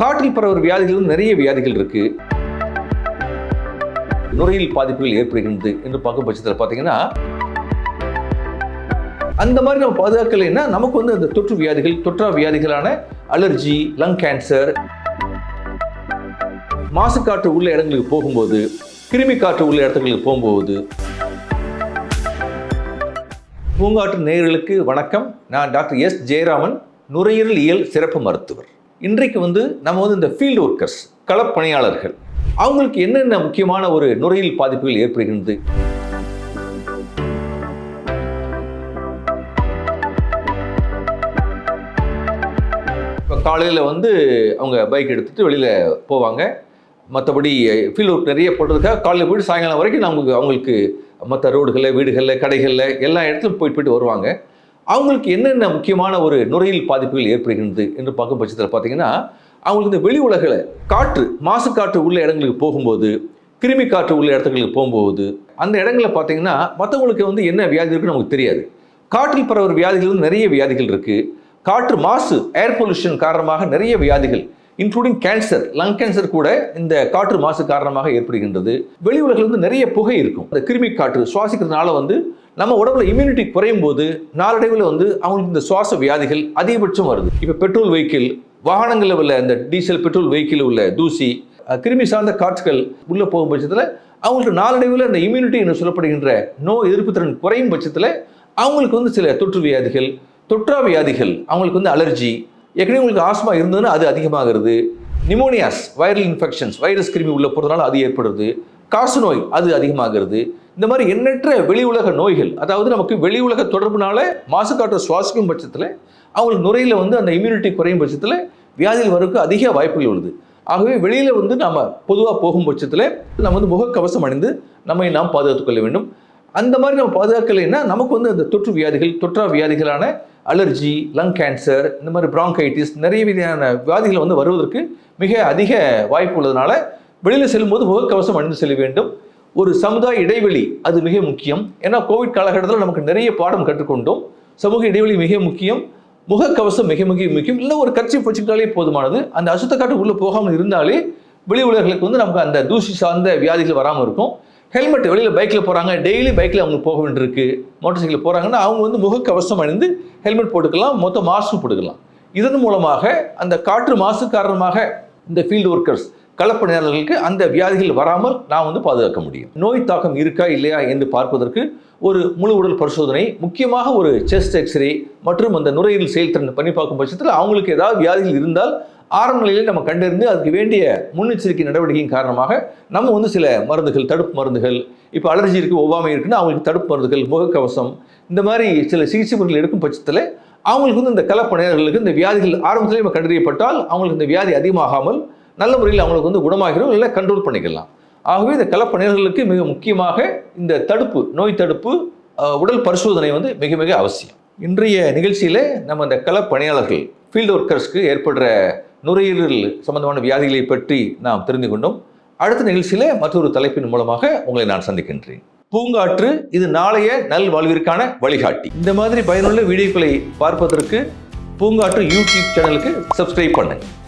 காற்றில் பரவுற வியாதிகளும் நிறைய வியாதிகள் இருக்கு. நுரையீரல் பாதிப்புகள் ஏற்படுகின்றது என்று பார்க்கும் பட்சத்தில் பார்த்தீங்கன்னா அந்த மாதிரி நம்ம பாதுகாக்கலைன்னா நமக்கு வந்து அந்த தொற்று வியாதிகள் தொற்றா வியாதிகளான அலர்ஜி லங் கேன்சர் மாசு காற்று உள்ள இடங்களுக்கு போகும்போது கிருமி காற்று உள்ள இடத்துங்களுக்கு போகும்போது பூங்காற்று நேயர்களுக்கு வணக்கம். நான் டாக்டர் எஸ். ஜெயராமன் நுரையீரல் இயல் சிறப்பு மருத்துவர். இன்றைக்கு வந்து நம்ம வந்து இந்த ஃபீல்டு ஒர்க்கர்ஸ் களப்பணியாளர்கள் அவங்களுக்கு என்னென்ன முக்கியமான ஒரு நுரையில் பாதிப்புகள் ஏற்படுகின்றது? இப்போ காலையில் வந்து அவங்க பைக் எடுத்துகிட்டு வெளியில் போவாங்க. மற்றபடி ஃபீல்டு ஒர்க் நிறைய போடுறதுக்காக காலையில் போயிட்டு சாயங்காலம் வரைக்கும் நமக்கு அவங்களுக்கு மற்ற ரோடுகளில் வீடுகளில் கடைகளில் எல்லா இடத்துலையும் போயிட்டு போயிட்டு வருவாங்க. அவங்களுக்கு என்னென்ன முக்கியமான ஒரு நுரையீரல் பாதிப்புகள் ஏற்படுகின்றது என்று பார்க்கும் பட்சத்தில் பார்த்தீங்கன்னா அவங்களுக்கு இந்த வெளி உலகில் காற்று மாசு காற்று உள்ள இடங்களுக்கு போகும்போது கிருமி காற்று உள்ள இடத்துங்களுக்கு போகும்போது அந்த இடங்களில் பார்த்தீங்கன்னா மற்றவங்களுக்கு வந்து என்ன வியாதி இருக்குன்னு நமக்கு தெரியாது. காற்றில் பரவுற வியாதிகள் வந்து நிறைய வியாதிகள் இருக்குது காற்று மாசு ஏர் பொல்யூஷன் காரணமாக நிறைய வியாதிகள் இன்க்ளூடிங் கேன்சர் லங் கேன்சர் கூட இந்த காற்று மாசு காரணமாக ஏற்படுகின்றது. வெளி உலகில் வந்து நிறைய புகை இருக்கும். அந்த கிருமி காற்று சுவாசிக்கிறதுனால வந்து நம்ம உடம்புல இம்யூனிட்டி குறையும் போது நாளடைவில் வந்து அவங்களுக்கு இந்த சுவாச வியாதிகள் அதிகபட்சம் வருது. இப்போ பெட்ரோல் வெஹிக்கிள் வாகனங்களில் உள்ள இந்த டீசல் பெட்ரோல் வெஹிக்கிள் உள்ள தூசி கிருமி சார்ந்த காற்றுகள் உள்ளே போகும் பட்சத்தில் அவங்களுக்கு நாளடைவில் அந்த இம்யூனிட்டி என்று சொல்லப்படுகின்ற நோய் எதிர்ப்பு திறன் குறையும் பட்சத்தில் அவங்களுக்கு வந்து சில தொற்று வியாதிகள் தொற்றா வியாதிகள் அவங்களுக்கு வந்து அலர்ஜி ஏற்கனவே உங்களுக்கு ஆஸ்மா இருந்ததுன்னா அது அதிகமாகிறது. நிமோனியாஸ் வைரல் இன்ஃபெக்ஷன்ஸ் வைரஸ் கிருமி உள்ள போகிறதுனால அது ஏற்படுது. காசு நோய் அது அதிகமாகிறது. இந்த மாதிரி எண்ணற்ற வெளி உலக நோய்கள் அதாவது நமக்கு வெளி உலக தொடர்புனால மாசு காற்று சுவாசிக்கும் பட்சத்தில் அவங்களுக்கு நுரையில் வந்து அந்த இம்யூனிட்டி குறையும் பட்சத்தில் வியாதிகள் வரக்கு அதிக வாய்ப்புகள் உள்ளது. ஆகவே வெளியில் வந்து நாம் பொதுவாக போகும் பட்சத்தில் நம்ம வந்து முகக்கவசம் அணிந்து நம்மை நாம் பாதுகாத்துக் கொள்ள வேண்டும். அந்த மாதிரி நம்ம பாதுகாக்கலைன்னா நமக்கு வந்து அந்த தொற்று வியாதிகள் தொற்றா வியாதிகளான அலர்ஜி லங் கேன்சர் இந்த மாதிரி பிராங்கைட்டிஸ் நிறைய விதமான வியாதிகள் வந்து வருவதற்கு மிக அதிக வாய்ப்பு உள்ளதுனால வெளியில் செல்லும்போது முகக்கவசம் அணிந்து செல்ல வேண்டும். ஒரு சமுதாய இடைவெளி அது மிக முக்கியம். ஏன்னா கோவிட் காலகட்டத்தில் நமக்கு நிறைய பாடம் கற்றுக்கொண்டோம். சமூக இடைவெளி மிக முக்கியம். முகக்கவசம் மிக மிக முக்கியம். இல்லை ஒரு கட்சி வச்சுக்கிட்டாலே போதுமானது. அந்த அசுத்த காட்டு உள்ளே போகாமல் இருந்தாலே வெளி உலகளுக்கு வந்து நமக்கு அந்த தூசி சார்ந்த வியாதிகள் வராமல் இருக்கும். ஹெல்மெட் வெளியில் பைக்கில் போகிறாங்க டெய்லி பைக்கில் அவங்க போக வேண்டியிருக்கு. மோட்டார் சைக்கிள் போகிறாங்கன்னா அவங்க வந்து முகக்கவசம் அணிந்து ஹெல்மெட் போட்டுக்கலாம். மொத்த மாஸ்க் போட்டுக்கலாம். இதன் மூலமாக அந்த காற்று மாசு காரணமாக இந்த ஃபீல்டு ஒர்க்கர்ஸ் களப்பணியாளர்களுக்கு அந்த வியாதிகள் வராமல் நாம் வந்து பாதுகாக்க முடியும். நோய் தாக்கம் இருக்கா இல்லையா என்று பார்ப்பதற்கு ஒரு முழு உடல் பரிசோதனை முக்கியமாக ஒரு செஸ்ட் எக்ஸ்ரே மற்றும் அந்த நுரையீரல் செயல்திறன் பண்ணி பார்க்கும் பட்சத்தில் அவங்களுக்கு ஏதாவது வியாதிகள் இருந்தால் ஆரம்ப நிலையில் நம்ம கண்டறிந்து அதுக்கு வேண்டிய முன்னெச்சரிக்கை நடவடிக்கையின் காரணமாக நம்ம வந்து சில மருந்துகள் தடுப்பு மருந்துகள் இப்போ அலர்ஜி இருக்குது ஒவ்வாமை இருக்குன்னா அவங்களுக்கு தடுப்பு மருந்துகள் முகக்கவசம் இந்த மாதிரி சில சிகிச்சை முறைகள் எடுக்கும் பட்சத்தில் அவங்களுக்கு வந்து இந்த கலப்பணியர்களுக்கு இந்த வியாதிகள் ஆரம்பத்திலே நம்ம கண்டறியப்பட்டால் அவங்களுக்கு இந்த வியாதி அதிகமாகாமல் நல்ல முறையில் அவங்களுக்கு வந்து குணமாகிறோம் இல்லை கண்ட்ரோல் பண்ணிக்கலாம். ஆகவே இந்த கலப்பணியாளர்களுக்கு மிக முக்கியமாக இந்த தடுப்பு நோய் தடுப்பு உடல் பரிசோதனை வந்து மிக மிக அவசியம். இன்றைய நிகழ்ச்சியில் நம்ம இந்த களப்பணியாளர்கள் ஃபீல்டு ஒர்க்கர்ஸ்க்கு ஏற்படுற நுரையீரல் சம்பந்தமான வியாதிகளை பற்றி நாம் தெரிந்து கொண்டோம். அடுத்த நிகழ்ச்சியில் மற்றொரு தலைப்பின் மூலமாக உங்களை நான் சந்திக்கின்றேன். பூங்காற்று இது நாளைய நல்வாழ்விற்கான வழிகாட்டி. இந்த மாதிரி பயனுள்ள வீடியோக்களை பார்ப்பதற்கு பூங்காற்று யூடியூப் சேனலுக்கு சப்ஸ்கிரைப் பண்ணுங்கள்